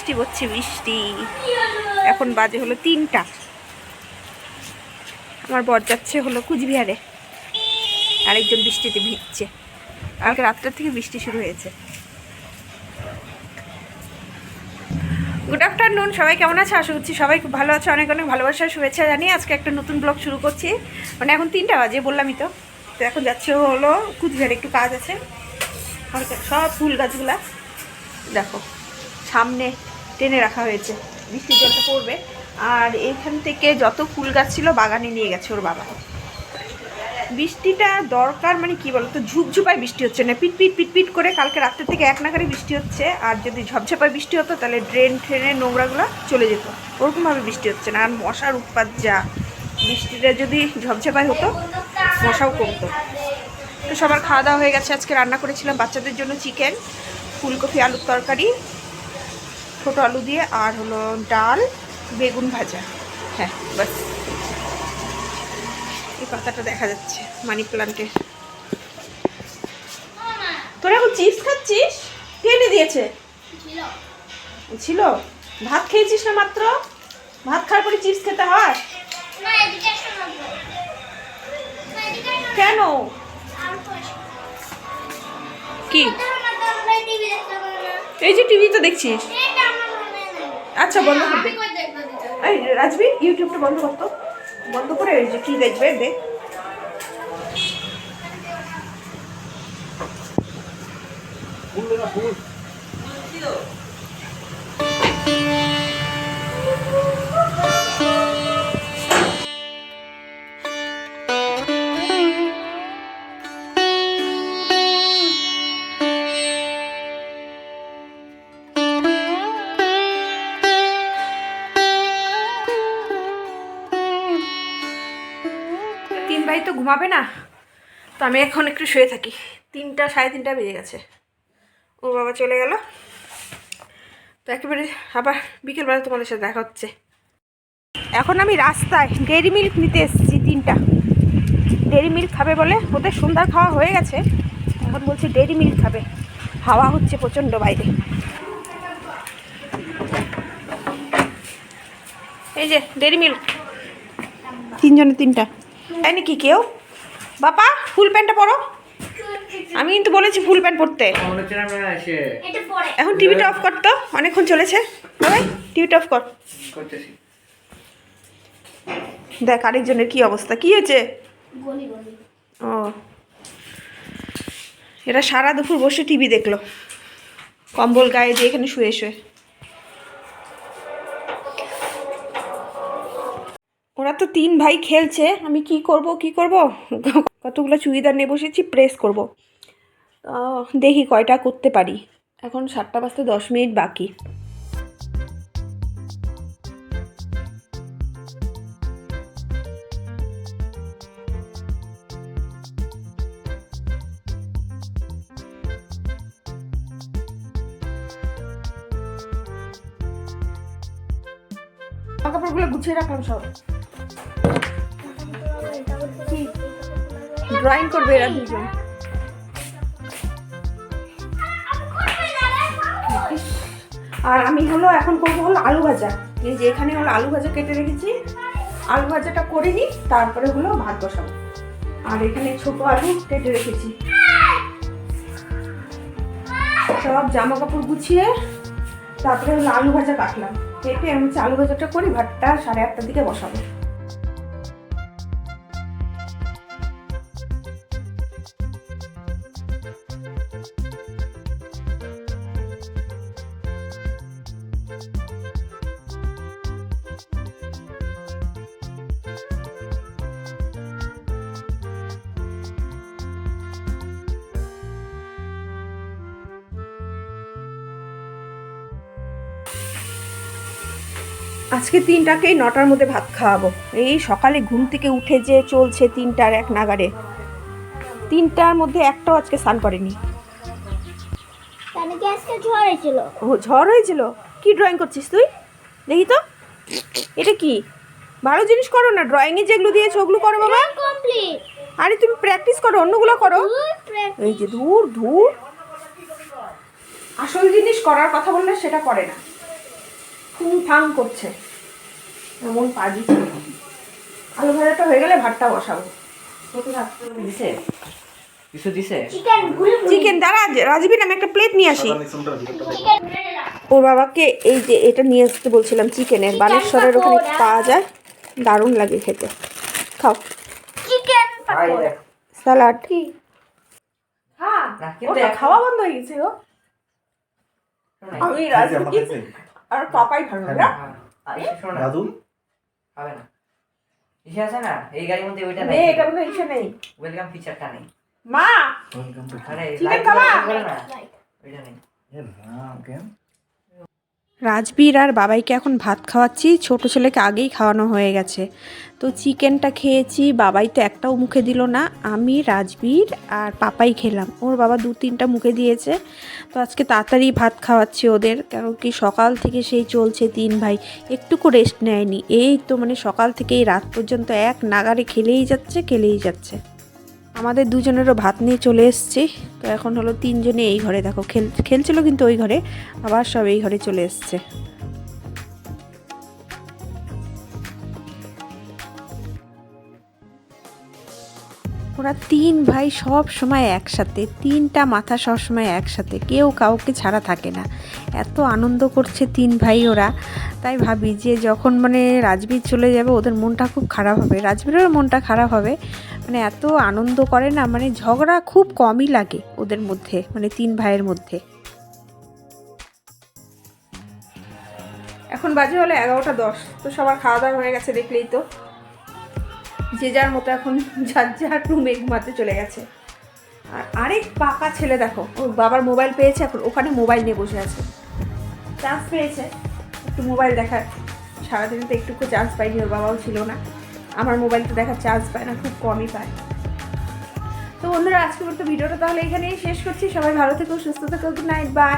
বৃষ্টি পড়ছে বৃষ্টি। এখন বাজে হলো তিনটা। আমার বর যাচ্ছে হলো কুচবিহারে। আরেকজন বৃষ্টিতে ভিজছে। কালকে রাত্রের থেকে বৃষ্টি শুরু হয়েছে। গুড আফটারনুন সবাই কেমন আছে? আশা করছি সবাই খুব ভালো আছে। অনেক অনেক ভালোবাসার শুভেচ্ছা জানিয়ে আজকে একটা নতুন ব্লগ শুরু করছি। মানে এখন তিনটা বাজে, বললামই তো। তো এখন যাচ্ছে হলো কুচবিহারে, একটু কাজ আছে। সব ফুল গাছগুলা। দেখো, সামনে টেনে রাখা হয়েছে। বৃষ্টির জলটা পড়বে। আর এখান থেকে যত ফুল গাছ ছিল, বাগানে নিয়ে গেছে ওর বাবা। বৃষ্টিটা দরকার মানে কি বলতো? ঝুপঝুপায় বৃষ্টি হচ্ছে না। পিট পিট পিট পিট করে কালকে রাত্রে থেকে এক নাগারে বৃষ্টি হচ্ছে। আর যদি ঝপঝপায় বৃষ্টি হতো, তাহলে ড্রেন ট্রেনের নোংরাগুলো চলে যেত। ওরকমভাবে বৃষ্টি হচ্ছে না। আর মশার উৎপাত যা। বৃষ্টিটা যদি ঝপঝপায় হতো, মশাও কমতো। তো সবার খাওয়া দাওয়া হয়ে গেছে। আজকে রান্না করেছিলাম বাচ্চাদের জন্য চিকেন, ফুলকপি, আলুর তরকারি। ছোটো আলু দিয়ে আর হলো ডাল, বেগুন ভাজা। হ্যাঁ বাস। এই পাতাটা দেখা যাচ্ছে মানি প্লান্টে তোরা এখন চিপস খাচ্ছিস? কে এনে দিয়েছে? ছিল। ভাত খেয়েছিস না মাত্র? ভাত খাওয়ার পরে চিপস খেতে হয়? কেন? কি? এই যে টিভি তো দেখছিস। আচ্ছা বন্ধ করে দে। এই রাজবি ইউটিউবটা বন্ধ করতো বন্ধ করে যে কি দেখবে দেখ তিন ভাই তো ঘুমাবে না? তো আমি এখন একটু শুয়ে থাকি। তিনটা, সাড়ে তিনটা বেজে গেছে। ও বাবা চলে গেল। তো একেবারে আবার বিকেলবেলা তোমাদের সাথে দেখা হচ্ছে। এখন আমি রাস্তায় ডেরি মিল্ক নিতে এসেছি তিনটা। ডেরি মিল্ক খাবে বলে ওদের সন্ধ্যার খাওয়া হয়ে গেছে। এখন বলছে ডেরি মিল্ক খাবে। হাওয়া হচ্ছে প্রচণ্ড বাইরে। এই যে, ডেরি মিল্ক। তিনজনে তিনটা। তাই নাকি কেউ? বাবা ফুল প্যান্টটা পরো। আমি কিন্তু বলেছি ফুল প্যান্ট পরতে। এখন টিভিটা অফ কর তো, অনেকক্ষণ চলেছে। বাবাই টিভিটা অফ কর। দেখ, আরেকজনের কি অবস্থা। কি হয়েছে? ও। এরা সারা দুপুর বসে টিভি দেখল। কম্বল গায়ে দিয়ে এখানে শুয়ে শুয়ে। তো তিন ভাই খেলছে, আমি কি করব কি করব? কতগুলো চুড়িদার নিয়ে বসেছি, প্রেস করব। দেখি কয়টা করতে পারি। এখন সাতটা বাজতে দশ মিনিট বাকি। কাপড়গুলো গুছিয়ে রাখলাম সব। ড্রয়িং করবে এরা দুজন। আর আমি হলো এখন করব হলো আলু ভাজা। এই যে এখানে হলো আলু ভাজা কেটে রেখেছি। আলু ভাজাটা করে নিই, তারপরে হলো ভাত বসাবো। আর এখানে ছোট আলু কেটে রেখেছি। সব জামা কাপড় গুছিয়ে, তারপরে হলো আলু ভাজা কাটলাম। কেটে আমি হচ্ছে আলু ভাজাটা করি ভাতটা সাড়ে আটটার দিকে বসাবো। আজকে তিনটাকেই নটার মধ্যে ভাত খাওয়াবো। এই সকালে ঘুম থেকে উঠে যে চলছে তিনটার এক নাগারে তিনটার মধ্যে একটাও আজকে স্নান করেনি। ঝড় হয়েছিল? ও ঝড় হয়েছিল? কি ড্রয়িং করছিস তুই? দেখি তো। এটা কি? ভালো জিনিস করো না ড্রয়িংয়ে যেগুলো দিয়েছ ওগুলো করো বাবা। আরে তুমি প্র্যাকটিস করো অন্যগুলো করো। এই যে দূর দূর। আসল জিনিস করার কথা বললে সেটা করে না। ফুং ফাং করছে। এমন পাজি আলু ভাজাটা হয়ে গেলে ভাতটা বসাবো। কিছু দিছে? চিকেন দাঁড়া রাজবীর আমি একটা প্লেট নিয়ে আসি। ওর বাবাকে এই যে এটা নিয়ে আসতে বলছিলাম চিকেনের বালেশ্বরের ওখানে পাওয়া যায়। দারুণ লাগে খেতে। খাও। চিকেন স্যালাড হ্যাঁ ওটা খাওয়া বন্ধ হয়ে গেছে গো। আমি রাজবীর আর পাপাই ভালো না? হ্যাঁ, দাদু হবে না। ইসে আছে না? এই গাড়ির মধ্যে ওইটা নেই এটা ইসে নেই। ওয়েলকাম ফিচারটা নেই। মা! আরে না। রাজবীর আর বাবাইকে এখন ভাত খাওয়াচ্ছি, ছোট ছেলেকে আগেই খাওয়ানো হয়ে গেছে। তো চিকেনটা খেয়েছি, বাবাই তো একটাও মুখে দিল না, আমি, রাজবীর আর পাপাই খেলাম। ওর বাবা দু তিনটা মুখে দিয়েছে, তো আজকে তাড়াতাড়ি ভাত খাওয়াচ্ছি ওদের, কারণ কি সকাল থেকে সেই চলছে তিন ভাই একটুকু রেস্ট নেয়নি। এই তো মানে সকাল থেকে এই রাত পর্যন্ত এক নাগারে খেলেই যাচ্ছে খেলেই যাচ্ছে। আমাদের দুজনেরও ভাত নিয়ে চলে এসছি। তো এখন হলো তিনজনে এই ঘরে। দেখো, খেল, খেলছিল কিন্তু ওই ঘরে, আবার সব এই ঘরে চলে এসছে। ওরা তিন ভাই সব সময় একসাথে, তিনটা মাথা সব সময় একসাথে, কেউ কাউকে ছাড়া থাকে না। এত আনন্দ করছে তিন ভাই ওরা। তাই ভাবি যে যখন মানে রাজবীর চলে যাবে, ওদের মনটা খুব খারাপ হবে। রাজবীরেরও মনটা খারাপ হবে। মানে এত আনন্দ করে না মানে ঝগড়া খুব কমই লাগে ওদের মধ্যে মানে তিন ভাইয়ের মধ্যে। এখন বাজে হলো এগারোটা দশ, তো সবার খাওয়া দাওয়া হয়ে গেছে দেখলেই তো। যে যার মতো এখন যার যার রুমে ঘুমাতে চলে গেছে। আর আরেক পাকা ছেলে দেখো, ওর বাবার মোবাইল পেয়েছে এখন, ওখানে মোবাইল নিয়ে বসে আছে। চান্স পেয়েছে, একটু মোবাইল দেখার। সারাদিনে তো একটুকু চান্স পাইনি, ওর বাবাও ছিল না। আমার মোবাইলটা দেখার চান্স পায় না, খুব কমই পায়। তো বন্ধুরা আজকে মতো ভিডিওটা তাহলে এখানেই শেষ করছি। সবাই ভালো থেকো, সুস্থ থেকো গুড নাইট বাই